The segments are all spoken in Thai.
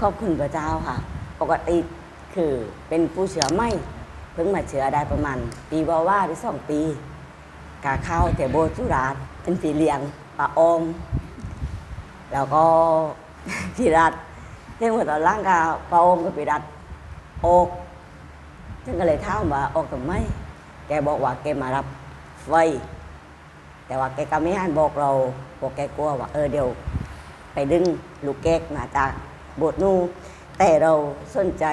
ขอบคุณพระเจ้าค่ะ ปกติคือเป็นผู้เชื้อไม่เพิ่งมาเชื้อได้ประมาณ ปีว่าว่าหรือสองปี กาเข้าแต่โบสุราษฎร์เป็นสีเหลียงปลาอมแล้วก็พี่รัดเรื่องหัวตอนล่างกาปลาอมกับพี่รัดอกฉันก็เลยถามว่าออกทำไมแกบอกว่าแกมารับ ไฟ แต่ว่าแกก็ไม่ให้บอกเราบอกแกกลัวว่าเออเดี๋ยว ไปดึงลูกแก๊กมาจากโบสถ์นูแต่เราสนใจ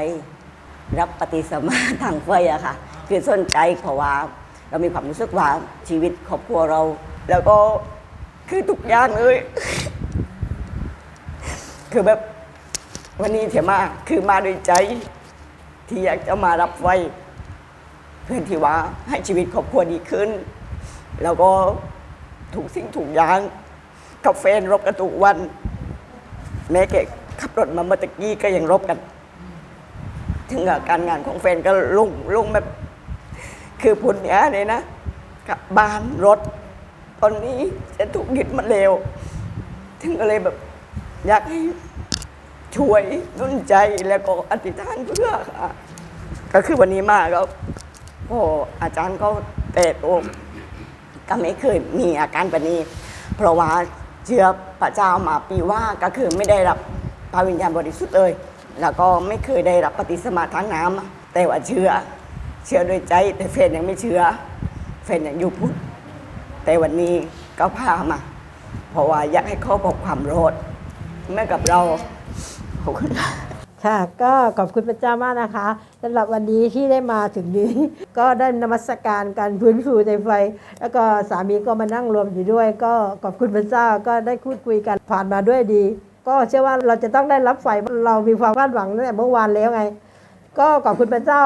รับปฏิสมาทางไฟอะค่ะ คือสนใจเพราะว่าเรามีความรู้สึกว่าชีวิตครอบครัวเรา แล้วก็คือทุกอย่างเลย คือแบบวันนี้เถมาคือมาด้วยใจ ที่อยากจะมารับไว้ เพื่อที่ว่าให้ชีวิตครอบครัวดีขึ้น แล้วก็ถูกสิ่งถูกย่างกับแฟนรบกันทุกวัน แม้แกขับรถมาเมื่อตะกี้ก็ยังรบกัน ถึงกับการงานของแฟนก็ลงลงแบบคือผลเนี้ยเลยนะกับบ้านรถ ตอนนี้จะถูกยึดมาเร็ว ถึงก็เลยแบบอยากให้ช่วยนุ่นใจแล้วก็อธิษฐานเพื่อค่ะก็คือวันนี้มาก็ โอ้อาจารย์ก็เตะโอก็ไม่เคยมีอาการแบบนี้ เพราะว่าเชื่อพระเจ้ามาปีว่าก็คือไม่ได้รับพระวิญญาณบริสุทธิ์เลย แล้วก็ไม่เคยได้รับปฏิสมาทางน้ำแต่ว่าเชื่อเชื่อโดยใจแต่แฟนยังไม่เชื่อแฟนยังอยู่พุทธแต่วันนี้ก็พามา เพราะว่าอยากให้เขาบอกความรอดแม่อกับเราขอบคุณค่ะ ค่ะก็ขอบคุณพระเจ้ามากนะคะสำหรับวันนี้ที่ได้มาถึงนี้ ก็ได้นมัสการการพื้นฟูในไฟ แล้วก็สามีก็มานั่งรวมอยู่ด้วย ก็ขอบคุณพระเจ้าก็ได้พูดคุยกันผ่านมาด้วยดี ก็เชื่อว่าเราจะต้องได้รับไฟเรามีความคาดหวังตั้งแต่เมื่อวานแล้วไง ก็ขอบคุณพระเจ้า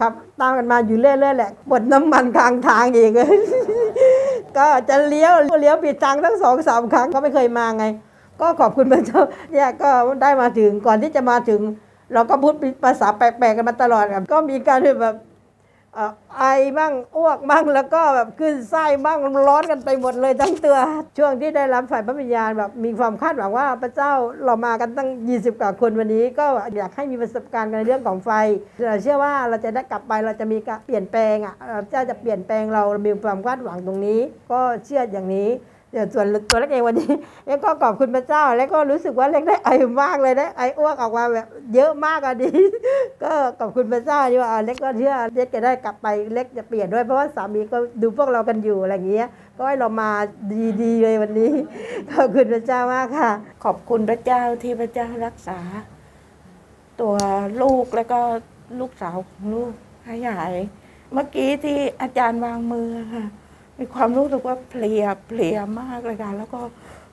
ขับตามกันมาอยู่เรื่อยๆแหละหมดน้ำมันกลางทางอีกก็จะเลี้ยวเลี้ยวผิดทางทั้งสองสามครั้งก็ไม่เคยมาไง ก็ขอบคุณพระเจ้าเนี่ยก็ได้มาถึงก่อนที่จะมาถึง เราก็พูดภาษาแปลกๆกันมาตลอดครับก็มีการแบบไอบ้างอ้วกบ้างแล้วก็แบบขึ้นไส้บ้างร้อนกันไปหมดเลยทั้งตัวช่วงที่ได้รับฝ่ายพระวิญญาณแบบมีความคาดหวังว่าพระเจ้าเรามากันตั้ง 20 กว่าคนวันนี้ ก็อยากให้มีประสบการณ์ในเรื่องของไฟเราเชื่อว่าเราจะได้กลับไปเราจะมีการเปลี่ยนแปลงอะเอ่อพระเจ้าจะเปลี่ยนแปลงเราเรามีความคาดหวังตรงนี้ ก็เชื่ออย่างนี้ เดี๋ยวส่วนตัวเล็กเองวันนี้เล็กก็ขอบคุณพระเจ้า แล้วก็รู้สึกว่าเล็กได้ไอมากเลยได้ไออ้วกออกมาแบบเยอะมากอะดี ก็ขอบคุณพระเจ้าที่ว่าเล็กก็เชื่อเล็กจะได้กลับไปเล็กจะเปลี่ยนด้วยเพราะว่าสามีก็ดูพวกเรากันอยู่อะไรอย่างเงี้ย ก็ให้เรามาดีๆเลยวันนี้ขอบคุณพระเจ้ามากค่ะ ขอบคุณพระเจ้าที่พระเจ้ารักษา ตัวลูกแล้วก็ลูกสาวของลูกให้หาย เมื่อกี้ที่อาจารย์วางมือค่ะ มีความรู้สึกว่าเพลียเพลียมากเลยค่ะแล้วก็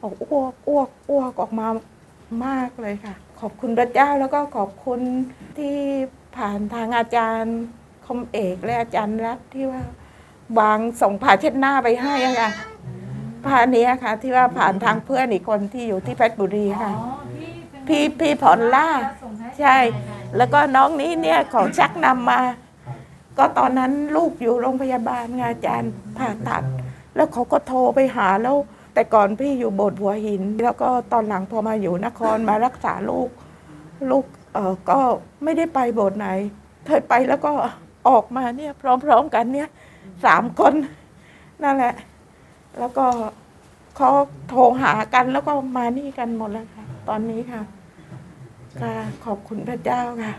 ออกอ้วกอ้วกอ้วกออกมามากเลยค่ะ ขอบคุณพระเจ้าแล้วก็ขอบคุณที่ผ่านทางอาจารย์คมเอกและอาจารย์รัฐที่ว่าวางส่งผ่าเช็ดหน้าไปให้ค่ะผ้าเนี้ยค่ะ ที่ว่าผ่านทางเพื่อนอีกคนที่อยู่ที่เพชรบุรีค่ะ พี่พี่ผ่อนล่า ใช่ แล้วก็น้องนี้เนี่ยของชักนำมา ก็ตอนนั้นลูกอยู่โรงพยาบาลไงอาจารย์ผ่าตัด แล้วเขาก็โทรไปหาแล้ว แต่ก่อนพี่อยู่โบสถ์หัวหิน แล้วก็ตอนหลังพอมาอยู่นครมารักษาลูก ลูกเออก็ไม่ได้ไปโบสถ์ไหนเคยไปแล้วก็ออกมาเนี่ย พร้อมๆกันเนี่ยสามคนนั่นแหละ แล้วก็เขาโทรหากันแล้วก็มานี่กันหมดแล้วค่ะ ตอนนี้ค่ะค่ะขอบคุณพระเจ้าค่ะ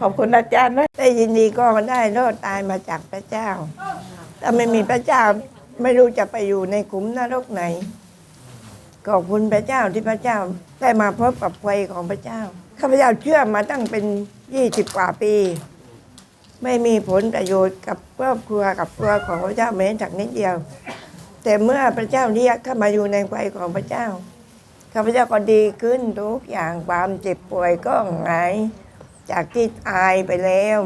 ขอบคุณอาจารย์ด้วยได้ยินดีก็ได้รอดตายมาจากพระเจ้า ถ้าไม่มีพระเจ้าไม่รู้จะไปอยู่ในขุมนรกไหน ขอบคุณพระเจ้าที่พระเจ้าได้มาพบกับไฟของพระเจ้า ข้าพเจ้าเชื่อมาตั้งเป็นยี่สิบกว่าปี ไม่มีผลประโยชน์กับครอบครัวกับตัวของพระเจ้าแม้แต่นิดเดียว แต่เมื่อพระเจ้าเรียกเข้ามาอยู่ในไฟของพระเจ้า ข้าพเจ้าก็ดีขึ้นทุกอย่างความเจ็บป่วยก็หาย จากที่ตายไปแล้ว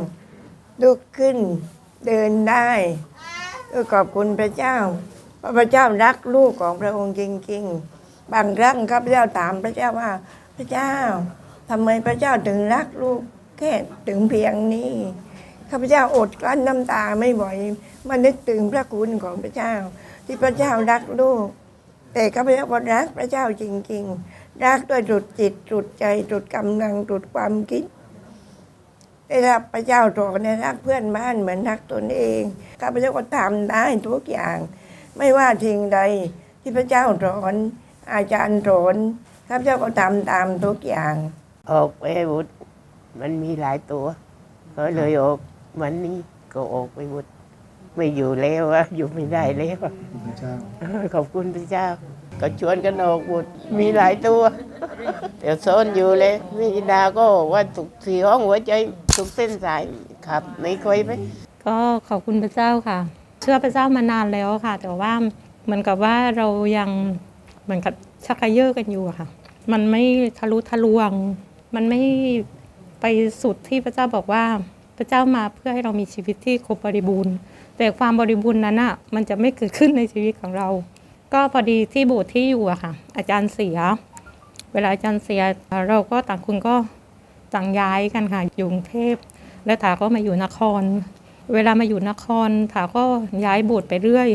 ลุกขึ้นเดินได้ก็ขอบคุณพระเจ้า เพราะพระเจ้ารักลูกของพระองค์จริงๆ บางครั้งข้าพเจ้าถามพระเจ้าว่า พระเจ้าทำไมพระเจ้าถึงรักลูกแค่ถึงเพียงนี้ข้าพเจ้าอดกลั้นน้ำตาไม่ไหวมานึกถึงพระคุณของพระเจ้า ที่พระเจ้ารักลูก แต่ข้าพเจ้าก็รักพระเจ้าจริง ๆ รักด้วยสุดจิตสุดใจสุดกำลังสุดความคิด ได้รับพระเจ้าสอนในรักเพื่อนบ้านเหมือนรักตนเองข้าพเจ้าก็ทำได้ทุกอย่าง ไม่ว่าสิ่งใดที่พระเจ้าสอนอาจารย์สอนข้าพเจ้าก็ทำตามทุกอย่าง ออกไปหมดมันมีหลายตัวก็เลยออกวันนี้ก็ออกไปหมดไม่อยู่แล้วอะอยู่ไม่ได้แล้วอะพระเจ้าขอบคุณพระเจ้า ก็ชวนกันออกหมดมีหลายตัวแต่ซ่อนอยู่เลยนี่ดาก็บอกว่าถูกสี่ห้องหัวใจ ถูกเส้นสายครับ ไม่เคยไหมก็ขอบคุณพระเจ้าค่ะ เชื่อพระเจ้ามานานแล้วค่ะ แต่ว่าเหมือนกับว่าเรายังเหมือนกับชักกระเยอะกันอยู่ค่ะ มันไม่ทะลุทะลวง มันไม่ไปสุดที่พระเจ้าบอกว่าพระเจ้ามาเพื่อให้เรามีชีวิตที่ครบบริบูรณ์ แต่ความบริบูรณ์นั้นอะมันจะไม่เกิดขึ้นในชีวิตของเรา ก็พอดีที่โบสถ์ที่อยู่อะค่ะ อาจารย์เสีย เวลาอาจารย์เสียเราก็ต่างคนก็ ต่างย้ายกันค่ะอยู่กรุงเทพแล้วถาก็มาอยู่นคร เวลามาอยู่นครถาก็ย้ายโบสถ์ไปเรื่อย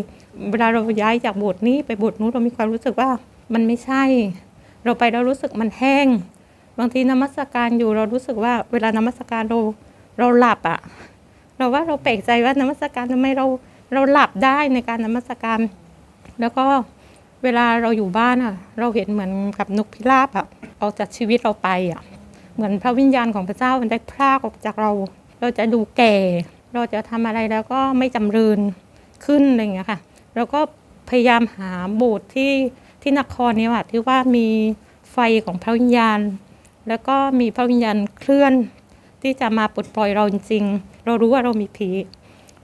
เวลาเราย้ายจากโบสถ์นี้ไปโบสถ์นู้นเรามีความรู้สึกว่ามันไม่ใช่ เราไปแล้วรู้สึกมันแห้ง บางทีนมัสการอยู่เรารู้สึกว่าเวลานมัสการเราเราหลับอะเราว่าเราแปลกใจว่านมัสการทำไมเราเราหลับได้ในการนมัสการ แล้วก็เวลาเราอยู่บ้านอะเราเห็นเหมือนกับนกพิราบอะออกจากชีวิตเราไปอะ เหมือนพระวิญญาณของพระเจ้ามันได้พรากออกจากเรา เราจะดูแก่ เราจะทำอะไรแล้วก็ไม่จำเริญขึ้นอะไรอย่างเงี้ยค่ะเราก็พยายามหาโบสถ์ที่ที่นครนี่ยค่ะที่ว่ามีไฟของพระวิญญาณ แล้วก็มีพระวิญญาณเคลื่อน ที่จะมาปลดปล่อยเราจริงๆเรารู้ว่าเรามีผี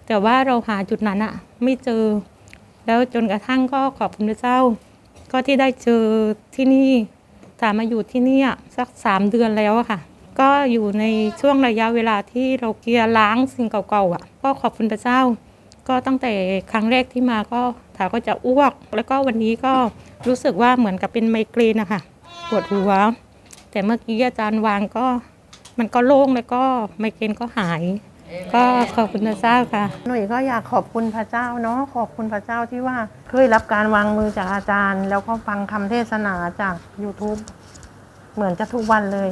แต่ว่าเราหาจุดนั้นอะไม่เจอ แล้วจนกระทั่งก็ขอบคุณพระเจ้า ก็ที่ได้เจอที่นี่ ถามมาอยู่ที่นี่สักสามเดือนแล้วค่ะ ก็อยู่ในช่วงระยะเวลาที่เราเกลียร์ล้างสิ่งเก่าๆอะก็ขอบคุณพระเจ้า ก็ตั้งแต่ครั้งแรกที่มาก็ถาก็จะอ้วก แล้วก็วันนี้ก็รู้สึกว่าเหมือนกับเป็นไมเกรนนะคะปวดหัว แต่เมื่อกี้อาจารย์วางก็มันก็โล่งแล้วก็ไมเกรนก็หาย ก็ขอบคุณพระเจ้าค่ะ หนุ่ยก็อยากขอบคุณพระเจ้าเนาะขอบคุณพระเจ้าที่ว่าเคยรับการวางมือจากอาจารย์ แล้วก็ฟังคำเทศนาจาก YouTube เหมือนจะทุกวันเลย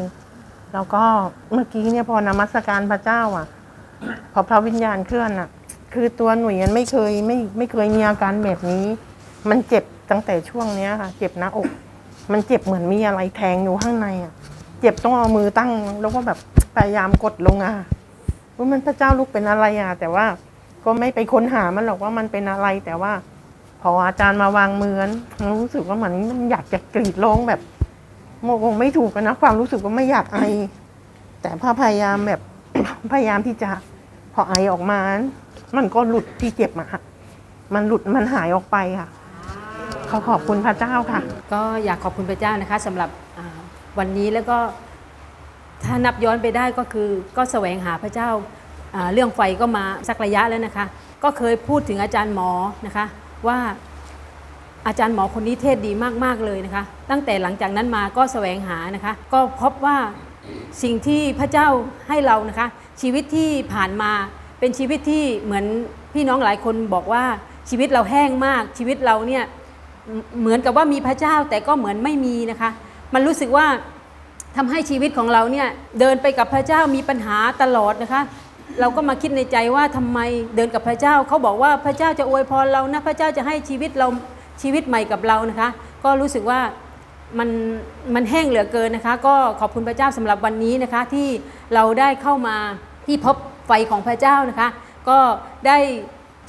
แล้วก็เมื่อกี้เนี่ยพอนมัสการพระเจ้าอะ พอพระวิญญาณเคลื่อนอะ คือตัวหนุ่ยมันไม่เคยไม่ไม่เคยมีอาการแบบนี้ มันเจ็บตั้งแต่ช่วงเนี้ยค่ะ เจ็บหน้าอก มันเจ็บเหมือนมีอะไรแทงอยู่ข้างในอะ เจ็บต้องเอามือตั้ง แล้วก็แบบพยายามกดลงอะ ว่ามันพระเจ้าลูกเป็นอะไรอะ แต่ว่าก็ไม่ไปค้นหามันหรอกว่ามันเป็นอะไร แต่ว่า พออาจารย์มาวางมือนั้นรู้สึกว่าเหมือนมันอยากจะกรีดร้องแบบโมคงไม่ถูกอะนะ ความรู้สึกว่าไม่อยากไอ แต่พอพยายามแบบพยายามที่จะพอไอออกมา มันก็หลุดที่เจ็บอะค่ะมันหลุดมันหายออกไปค่ะขอขอบคุณพระเจ้าค่ะ ก็อยากขอบคุณพระเจ้านะคะสำหรับวันนี้แล้วก็ ถ้านับย้อนไปได้ก็คือก็แสวงหาพระเจ้าเรื่องไฟก็มาสักระยะแล้วนะคะ ก็เคยพูดถึงอาจารย์หมอนะคะว่าอาจารย์หมอคนนี้เทศดีมากๆเลยนะคะ ตั้งแต่หลังจากนั้นมาก็แสวงหานะคะ ก็พบว่าสิ่งที่พระเจ้าให้เรานะคะ ชีวิตที่ผ่านมาเป็นชีวิตที่เหมือนพี่น้องหลายคนบอกว่าชีวิตเราแห้งมาก ชีวิตเราเนี่ยเหมือนกับว่ามีพระเจ้าแต่ก็เหมือนไม่มีนะคะ มันรู้สึกว่า ทำให้ชีวิตของเราเนี่ยเดินไปกับพระเจ้ามีปัญหาตลอดนะคะ เราก็มาคิดในใจว่าทำไมเดินกับพระเจ้าเขาบอกว่าพระเจ้าจะอวยพรเรานะพระเจ้าจะให้ชีวิตเราชีวิตใหม่กับเรานะคะ ก็รู้สึกว่ามันมันแห้งเหลือเกินนะคะ ก็ขอบคุณพระเจ้าสำหรับวันนี้นะคะ ที่เราได้เข้ามาที่พบไฟของพระเจ้านะคะ ก็ได้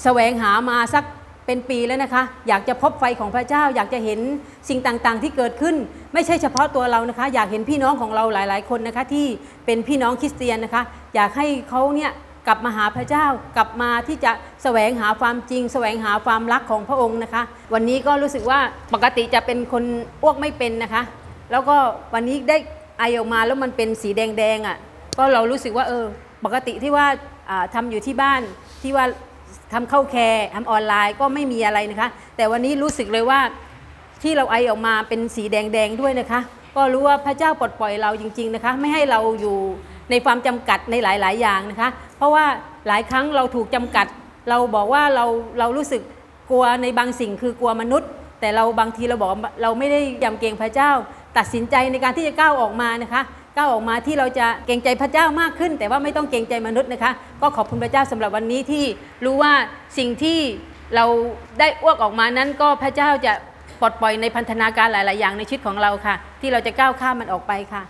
แสวงหามาสัก เป็นปีแล้วนะคะ อยากจะพบไฟของพระเจ้า อยากจะเห็นสิ่งต่างๆ ที่เกิดขึ้น ไม่ใช่เฉพาะตัวเรานะคะ อยากเห็นพี่น้องของเราหลาย ๆ คนนะคะ ที่เป็นพี่น้องคริสเตียนนะคะ อยากให้เขาเนี่ยกลับมาหาพระเจ้ากลับมาที่จะแสวงหาความจริง แสวงหาความรักของพระองค์นะคะ วันนี้ก็รู้สึกว่าปกติจะเป็นคนอ้วกไม่เป็นนะคะ แล้วก็วันนี้ได้ไอออกมาแล้วมันเป็นสีแดงๆอะก็เรารู้สึกว่าเออปกติที่ว่าอ่าทำอยู่ที่บ้านที่ว่า ทำเข้าแคร์ทำออนไลน์ก็ไม่มีอะไรนะคะ แต่วันนี้รู้สึกเลยว่าที่เราไอออกมาเป็นสีแดงๆด้วยนะคะ ก็รู้ว่าพระเจ้าปลดปล่อยเราจริง ๆนะคะ ไม่ให้เราอยู่ในความจำกัดในหลายๆ อย่างนะคะ เพราะว่าหลายครั้งเราถูกจำกัด เราบอกว่าเราเรารู้สึกกลัวในบางสิ่งคือกลัวมนุษย์ แต่เราบางทีเราบอกเราไม่ได้ยำเกรงพระเจ้า ตัดสินใจในการที่จะก้าวออกมานะคะ ก้าวออกมาที่เราจะเกรงใจพระเจ้ามากขึ้น แต่ว่าไม่ต้องเกรงใจมนุษย์นะคะ ก็ขอบคุณพระเจ้าสำหรับวันนี้ที่รู้ว่าสิ่งที่เราได้อ้วกออกมานั้นก็พระเจ้าจะปลดปล่อยในพันธนาการหลาย ๆ อย่างในชีวิตของเราค่ะ ที่เราจะก้าวข้ามมันออกไปค่ะ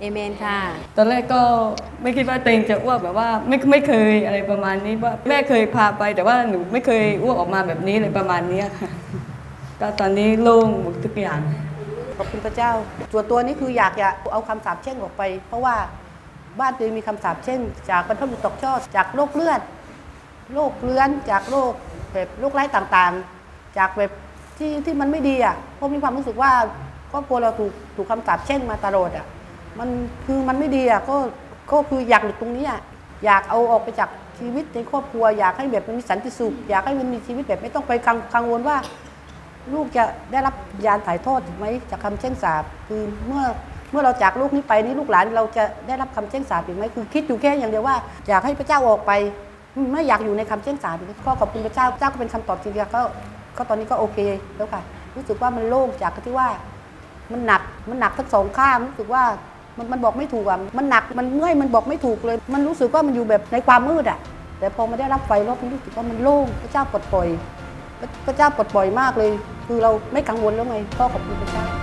เอเมนค่ะ ตอนแรกก็ไม่คิดว่าเองจะอ้วกแบบว่าไม่ไม่เคยอะไรประมาณนี้ว่าแม่เคยพาไปแต่ว่าหนูไม่เคยอ้วกออกมาแบบนี้เลยประมาณนี้ค่ะก็ตอนนี้โล่งหมดทุกอย่าง ขอบคุณพระเจ้า ส่วนตัวนี้คืออยากจะเอาคำสาปแช่งออกไป เพราะว่าบ้านตัวเองมีคำสาปแช่งจากบรรพบุรุษตกทอดจากโรคเลือดโรคเลื้อนจากโรคแบบโรคไร้ต่างๆ จากแบบที่ที่มันไม่ดีอะพราะมีความรู้สึกว่าครอบครัวเราถูกถูกคำสาปแช่งมาตลอดอะมันคือมันไม่ดีอะก็ก็คืออยากหลุดตรงนี้อะอยากเอาออกไปจากชีวิตในครอบครัว อยากให้แบบมันมีสันติสุข อยากให้มันมีชีวิตแบบไม่ต้องไปกังวลว่า ลูกจะได้รับยานถ่ายทอดถูกไหมจากคำแช่งสาปคือเมื่อเมื่อเราจากลูกนี้ไปนี่ลูกหลานเราจะได้รับคำแช่งสาปอีกไหมคือคิดอยู่แค่อย่างเดียวว่าอยากให้พระเจ้าออกไป ไม่อยากอยู่ในคำแช่งสาปอีกก็ขอบคุณพระเจ้าเจ้าก็เป็นคำตอบจริงๆก็ก็ตอนนี้ก็โอเคแล้วค่ะ รู้สึกว่ามันโล่งจากที่ว่า มันหนักมันหนักทั้งสองข้างรู้สึกว่ามันมันบอกไม่ถูกอะมันหนักมันเมื่อยมันบอกไม่ถูกเลย มันรู้สึกว่ามันอยู่แบบในความมืดอะ แต่พอมาได้รับไฟรอบนี้รู้สึกว่ามันโล่งพระเจ้าปลดปล่อย พระเจ้าปลดปล่อยมากเลย คือเราไม่กังวลแล้วไงพ่อขอบคุณพระเจ้า